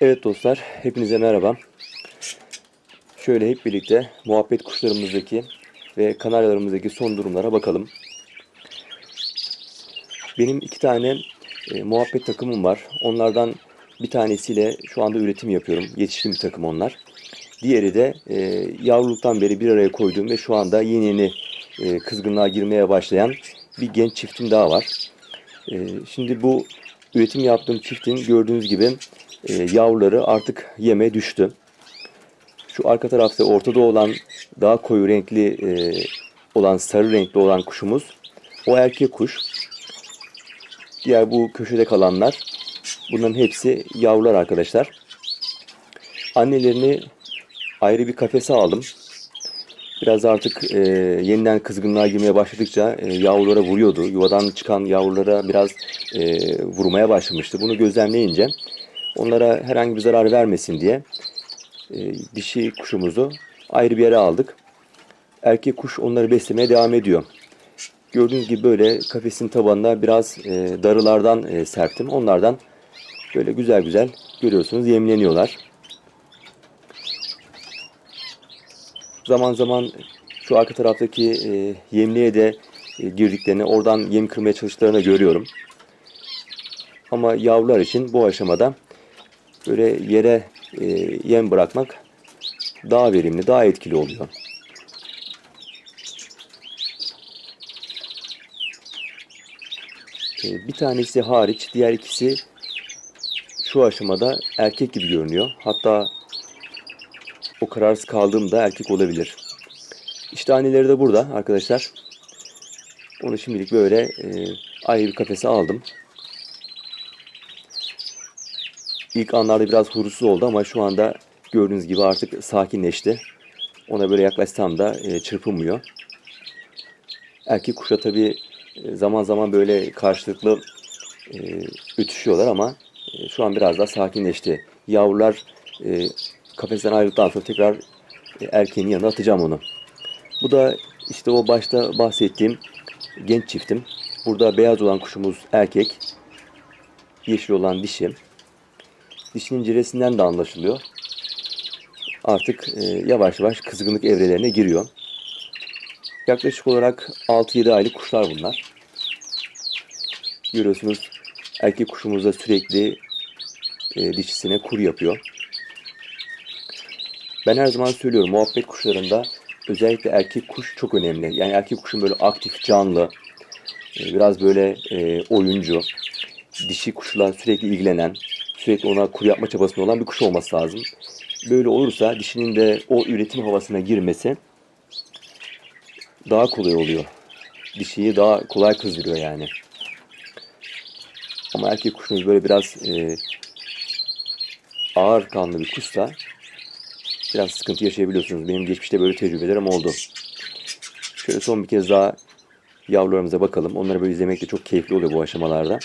Evet dostlar, hepinize merhaba. Şöyle hep birlikte muhabbet kuşlarımızdaki ve kanaryalarımızdaki son durumlara bakalım. Benim iki tane e, muhabbet takımım var. Onlardan bir tanesiyle şu anda üretim yapıyorum. Yetişkin bir takım onlar. Diğeri de e, yavruluktan beri bir araya koyduğum ve şu anda yeni yeni e, kızgınlığa girmeye başlayan bir genç çiftim daha var. E, şimdi bu üretim yaptığım çiftin gördüğünüz gibi e, yavruları artık yeme düştü. Şu arka tarafta ortada olan daha koyu renkli e, olan sarı renkli olan kuşumuz o erkek kuş. Diğer bu köşede kalanlar bunların hepsi yavrular arkadaşlar. Annelerini ayrı bir kafese aldım. Biraz artık e, yeniden kızgınlığa girmeye başladıkça e, yavrulara vuruyordu. Yuvadan çıkan yavrulara biraz e, vurmaya başlamıştı. Bunu gözlemleyince onlara herhangi bir zarar vermesin diye e, dişi kuşumuzu ayrı bir yere aldık. Erkek kuş onları beslemeye devam ediyor. Gördüğünüz gibi böyle kafesin tabanına biraz e, darılardan e, serptim. Onlardan böyle güzel güzel görüyorsunuz yemleniyorlar. Zaman zaman şu arka taraftaki e, yemliğe de e, girdiklerini, oradan yem kırmaya çalıştıklarını görüyorum. Ama yavrular için bu aşamada böyle yere e, yem bırakmak daha verimli, daha etkili oluyor. E, bir tanesi hariç, diğer ikisi şu aşamada erkek gibi görünüyor. Hatta o kararsız kaldığımda erkek olabilir. İşte anneleri de burada arkadaşlar. Onu şimdilik böyle e, ayrı bir kafese aldım. İlk anlarda biraz huzursuz oldu ama şu anda gördüğünüz gibi artık sakinleşti. Ona böyle yaklaşsam da e, çırpınmıyor. Erkek kuşa tabi zaman zaman böyle karşılıklı e, ötüşüyorlar ama e, şu an biraz daha sakinleşti. Yavrular e, kafesten ayrıldıktan sonra tekrar e, erkeğin yanına atacağım onu. Bu da işte o başta bahsettiğim genç çiftim. Burada beyaz olan kuşumuz erkek. Yeşil olan dişi. Dişinin ciresinden de anlaşılıyor. Artık e, yavaş yavaş kızgınlık evrelerine giriyor. Yaklaşık olarak 6-7 aylık kuşlar bunlar. Görüyorsunuz erkek kuşumuz da sürekli e, dişisine kur yapıyor. Ben her zaman söylüyorum muhabbet kuşlarında özellikle erkek kuş çok önemli. Yani erkek kuşun böyle aktif, canlı, e, biraz böyle e, oyuncu, dişi kuşla sürekli ilgilenen, sürekli ona kur yapma çabasında olan bir kuş olması lazım. Böyle olursa dişinin de o üretim havasına girmesi daha kolay oluyor. Dişiyi daha kolay kızdırıyor yani. Ama erkek kuşunuz böyle biraz e, ağır kanlı bir kuşsa biraz sıkıntı yaşayabiliyorsunuz. Benim geçmişte böyle tecrübelerim oldu. Şöyle son bir kez daha yavrularımıza bakalım. Onları böyle izlemek de çok keyifli oluyor bu aşamalarda.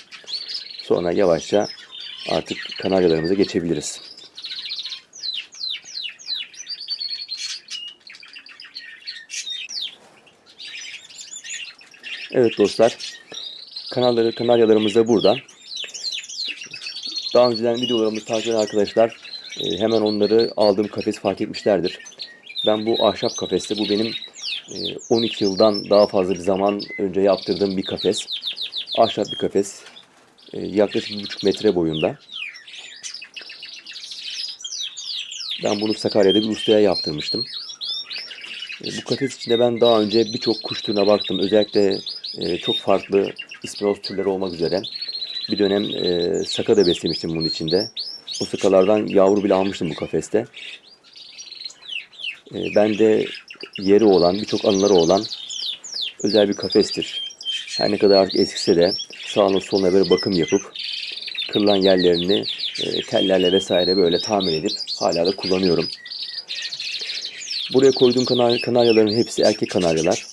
Sonra yavaşça artık kanaryalarımıza geçebiliriz. Evet dostlar. Kanalları, kanaryalarımız da burada. Daha önceden videolarımızı takip eden arkadaşlar e, hemen onları aldığım kafes fark etmişlerdir. Ben bu ahşap kafeste, bu benim e, 12 yıldan daha fazla bir zaman önce yaptırdığım bir kafes. Ahşap bir kafes. E, yaklaşık 1,5 metre boyunda. Ben bunu Sakarya'da bir ustaya yaptırmıştım. E, bu kafes içinde ben daha önce birçok kuş türüne baktım. Özellikle e, çok farklı ispinoz türleri olmak üzere. Bir dönem saka da beslemiştim bunun içinde. O sakalardan yavru bile almıştım bu kafeste. Ben de yeri olan, birçok anıları olan özel bir kafestir. Her ne kadar artık eskise de sağına soluna böyle bakım yapıp kırılan yerlerini e, tellerle vesaire böyle tamir edip hala da kullanıyorum. Buraya koyduğum kanar kanaryaların hepsi erkek kanaryalar.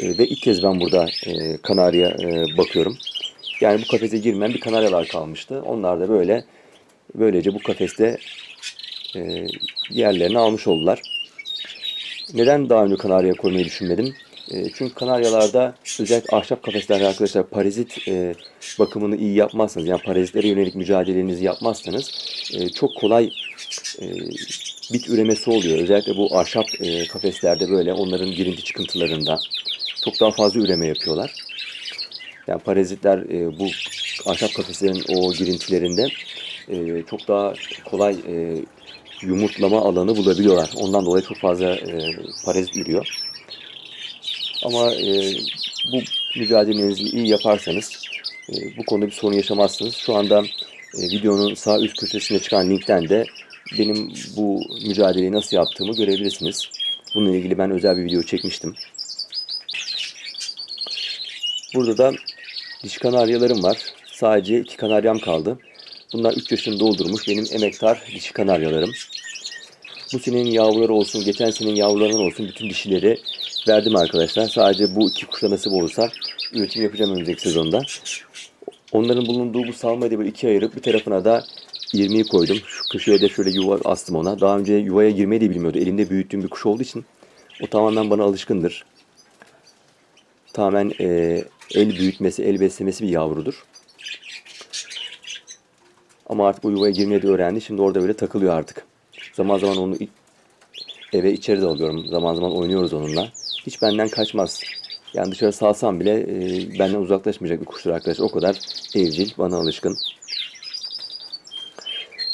E, ve ilk kez ben burada e, kanarya e, bakıyorum. Yani bu kafese girmeyen bir kanaryalar kalmıştı. Onlar da böyle böylece bu kafeste e, yerlerini almış oldular. Neden daha önce kanarya koymayı düşünmedim? E, çünkü kanaryalarda özellikle ahşap kafeslerde arkadaşlar parazit e, bakımını iyi yapmazsanız yani parazitlere yönelik mücadelenizi yapmazsanız e, çok kolay e, bit üremesi oluyor. Özellikle bu ahşap kafeslerde böyle onların girinti çıkıntılarında çok daha fazla üreme yapıyorlar. Yani parazitler bu ahşap kafeslerin o girintilerinde çok daha kolay yumurtlama alanı bulabiliyorlar. Ondan dolayı çok fazla parazit ürüyor. Ama e, bu mücadelenizi iyi yaparsanız e, bu konuda bir sorun yaşamazsınız. Şu anda e, videonun sağ üst köşesinde çıkan linkten de benim bu mücadeleyi nasıl yaptığımı görebilirsiniz. Bununla ilgili ben özel bir video çekmiştim. Burada da dişi kanaryalarım var. Sadece iki kanaryam kaldı. Bunlar 3 yaşını doldurmuş benim emektar dişi kanaryalarım. Bu senenin yavruları olsun, geçen senenin yavrularından olsun bütün dişileri verdim arkadaşlar. Sadece bu iki kuşa nasip olursa üretim yapacağım önümüzdeki sezonda. Onların bulunduğu bu salmayı da böyle ikiye ayırıp bir tarafına da 20'yi koydum. Şu köşeye de şöyle yuva astım ona. Daha önce yuvaya girmeyi de bilmiyordu. Elimde büyüttüğüm bir kuş olduğu için o tamamen bana alışkındır. Tamamen e, el büyütmesi, el beslemesi bir yavrudur. Ama artık bu yuvaya girmeyi de öğrendi. Şimdi orada böyle takılıyor artık. Zaman zaman onu eve içeri de alıyorum. Zaman zaman oynuyoruz onunla. Hiç benden kaçmaz. Yani dışarı salsam bile e, benden uzaklaşmayacak bir kuştur arkadaşlar. O kadar evcil, bana alışkın.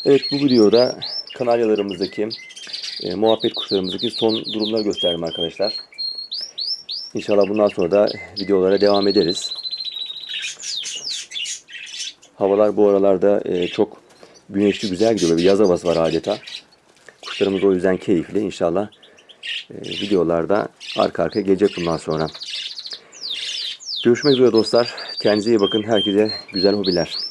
Evet bu videoda kanaryalarımızdaki, e, muhabbet kuşlarımızdaki son durumları gösterdim arkadaşlar. İnşallah bundan sonra da videolara devam ederiz. Havalar bu aralarda e, çok güneşli güzel gidiyor. Bir yaz havası var adeta. Kuşlarımız o yüzden keyifli. İnşallah videolarda arka arkaya gelecek bundan sonra. Görüşmek üzere dostlar. Kendinize iyi bakın. Herkese güzel hobiler.